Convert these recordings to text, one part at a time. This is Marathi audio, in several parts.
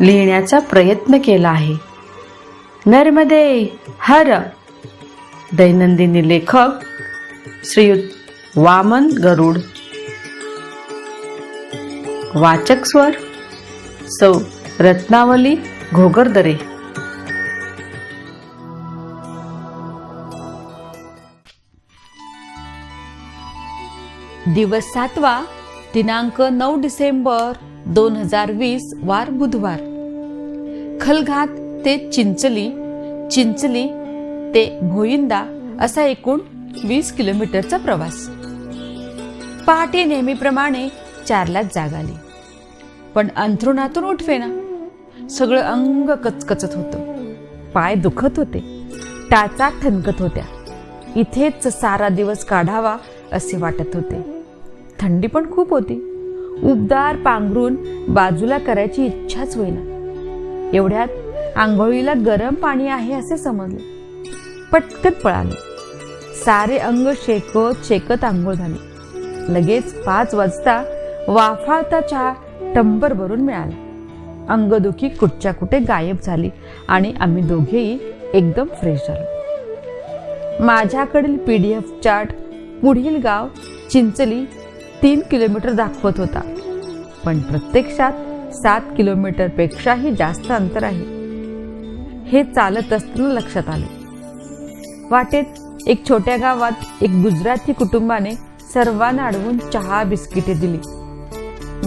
लिहिण्याचा प्रयत्न केला आहे. नर्मदे हर. दैनंदिनी लेखक श्रीयुत वामन गरुड. वाचक स्वर सौ रत्नावली घोगरदरे. दिवस सातवा दिनांक नऊ डिसेंबर. दोन हजार वीस वार बुधवार. खलघात ते चिंचली चिंचली ते भोईंदा असा एकूण वीस किलोमीटरचा प्रवास. पहाटे नेहमीप्रमाणे चारलाच जाग आली. पण अंथरुणातून उठवेना. सगळं अंग कचकचत होतं. पाय दुखत होते. टाचा ठणकत होत्या. इथेच सारा दिवस काढावा असे वाटत होते. थंडी पण खूप होती. उबदार पांघरून बाजूला करायची इच्छाच होईना. एवढ्यात आंघोळीला गरम पाणी आहे असे समजले. पटकन पळाले. सारे अंग शेकत शेकत आंघोळ झाली. लगेच पाच वाजता वाफाळता चहा टंबर भरून मिळाला. अंगदुखी कुठच्या कुठे गायब झाली आणि आम्ही दोघेही एकदम फ्रेश झालो. माझ्याकडील पी डी एफ चार्ट पुढील गाव चिंचली तीन किलोमीटर दाखवत होता. पण प्रत्यक्षात सात किलोमीटरपेक्षाही जास्त अंतर आहे. हे चालत असताना लक्षात आले. वाटेत एक छोट्या गावात एक गुजराती कुटुंबाने सर्वांना अडवून चहा बिस्किटे दिली.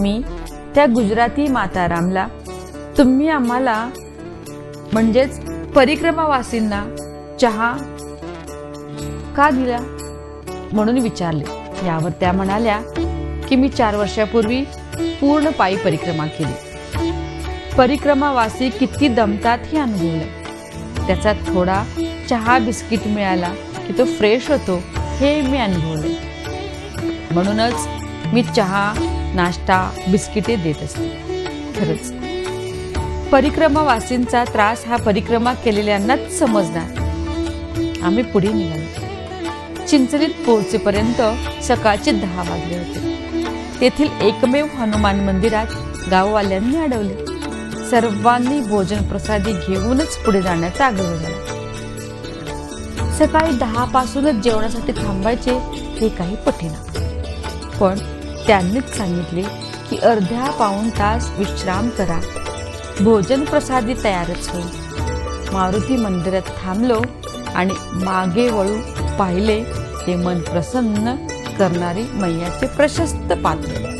मी त्या गुजराती मातारामला तुम्ही आम्हाला म्हणजेच परिक्रमावासींना चहा का दिला? म्हणून विचारले. यावर त्या म्हणाल्या की मी चार वर्षापूर्वी पूर्ण पायी परिक्रमा केली. परिक्रमावासी किती दमतात हे अनुभवलं. त्याचा थोडा चहा बिस्किट मिळाला की तो फ्रेश होतो हे मी अनुभवले. म्हणूनच मी चहा नाश्ता बिस्किटे देत असते. खरंच. परिक्रमावासींचा त्रास हा परिक्रमा केलेल्यांनाच समजणार. आम्ही पुढे निघालो. चिंचणीत पोहोचेपर्यंत सकाळचे दहा वाजले होते. तेथील एकमेव हनुमान मंदिरात गाववाल्यांनी अडवले. सर्वांनी भोजन प्रसादी घेऊनच पुढे जाण्याचा आग्रह झाला सकाळी दहा पासूनच जेवणासाठी थांबायचे हे काही पठीना पण त्यांनीच सांगितले की अर्ध्या पाऊण तास विश्राम करा. भोजन प्रसादी तयारच होईल. मारुती मंदिरात थांबलो आणि मागे वळू पाहिले ते मन प्रसन्न करणारी मैयाचे प्रशस्त पात्र.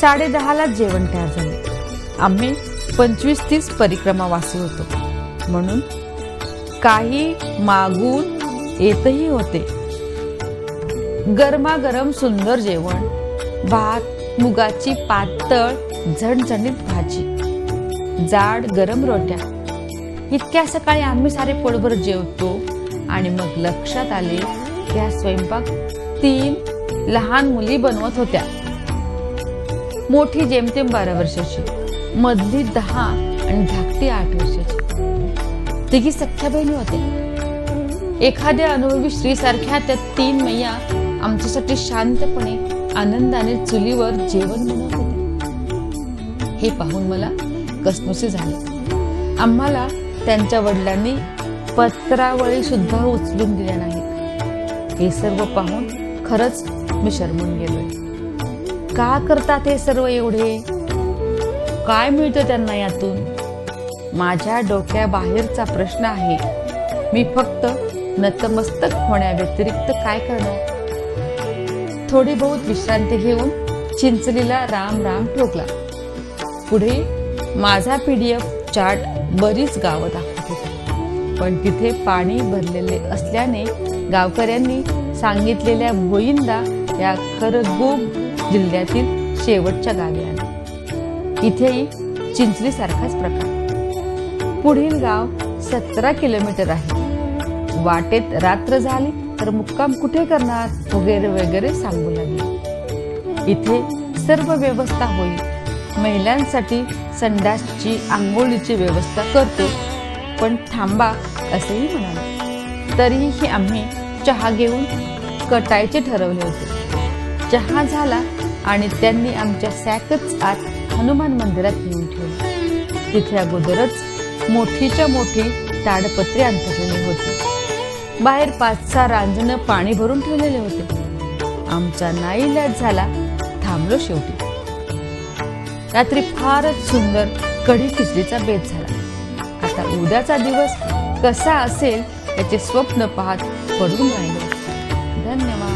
साडे दहाला जेवण तयार झाले. आम्ही पंचवीस तीस परिक्रमावासी होतो. म्हणून काही मागून येतही होते. गरमागरम सुंदर जेवण भात मुगाची पातळ झणझणीत भाजी जाड गरम रोट्या. इतक्या सकाळी आम्ही सारे पोटभर जेवतो आणि मग लक्षात आले त्या स्वयंपाक तीन लहान मुली बनवत होत्या. मोठी जेमतेम बारा वर्षाची मधली दहा आणि धाकटी आठ वर्षाची. तिघी सख्या बहिणी होत्या. एखाद्या अनुभवी स्त्रीसारख्या त्या तीन मैया आमच्यासाठी शांतपणे आनंदाने चुलीवर जेवण बनवत होते हे पाहून मला कसनुसे झाले. आम्हाला त्यांच्या वडिलांनी पत्रावळी सुद्धा उचलून दिल्या नाही हे सर्व पाहून खरंच मी शरमून गेलोय. का करतात हे सर्व एवढे? काय मिळतं त्यांना यातून? माझ्या डोक्याबाहेरचा प्रश्न आहे. मी फक्त नतमस्तक होण्याव्यतिरिक्त काय करणार? थोडी बहुत विश्रांती घेऊन चिंचलीला राम राम ठोकला. पुढे माझा पीडीएफ चार्ट बरीच गावं दाखवत होते. पण तिथे पाणी भरलेले असल्याने गावकऱ्यांनी सांगितलेल्या भोईंदा या खरगोब जिल्ह्यातील शेवटच्या गावी आले इथेही चिंचलीसारखाच प्रकार. पुढील गाव सतरा किलोमीटर आहे. वाटेत रात्र झाली तर मुक्काम कुठे करणार वगैरे वगैरे सांगू लागले. इथे सर्व व्यवस्था होईल. महिलांसाठी संडासची आंघोळीची व्यवस्था करतो. पण थांबा असेही म्हणाले. तरीही आम्ही चहा घेऊन कटायचे ठरवले होते. चहा झाला आणि त्यांनी आमच्या सॅकच आत हनुमान मंदिरात नेऊन ठेवले. तिथे अगोदरच मोठीच्या मोठी ताडपत्रे अंतरलेली होती. बाहेर पाच सहा रांजणं पाणी भरून ठेवलेले होते. आमचा नाईलाज झाला थांबलो शेवटी. रात्री फारच सुंदर कढी खिचडीचा बेत झाला. आता उद्याचा दिवस कसा असेल याचे स्वप्न पाहत पडून राहिलो. धन्यवाद.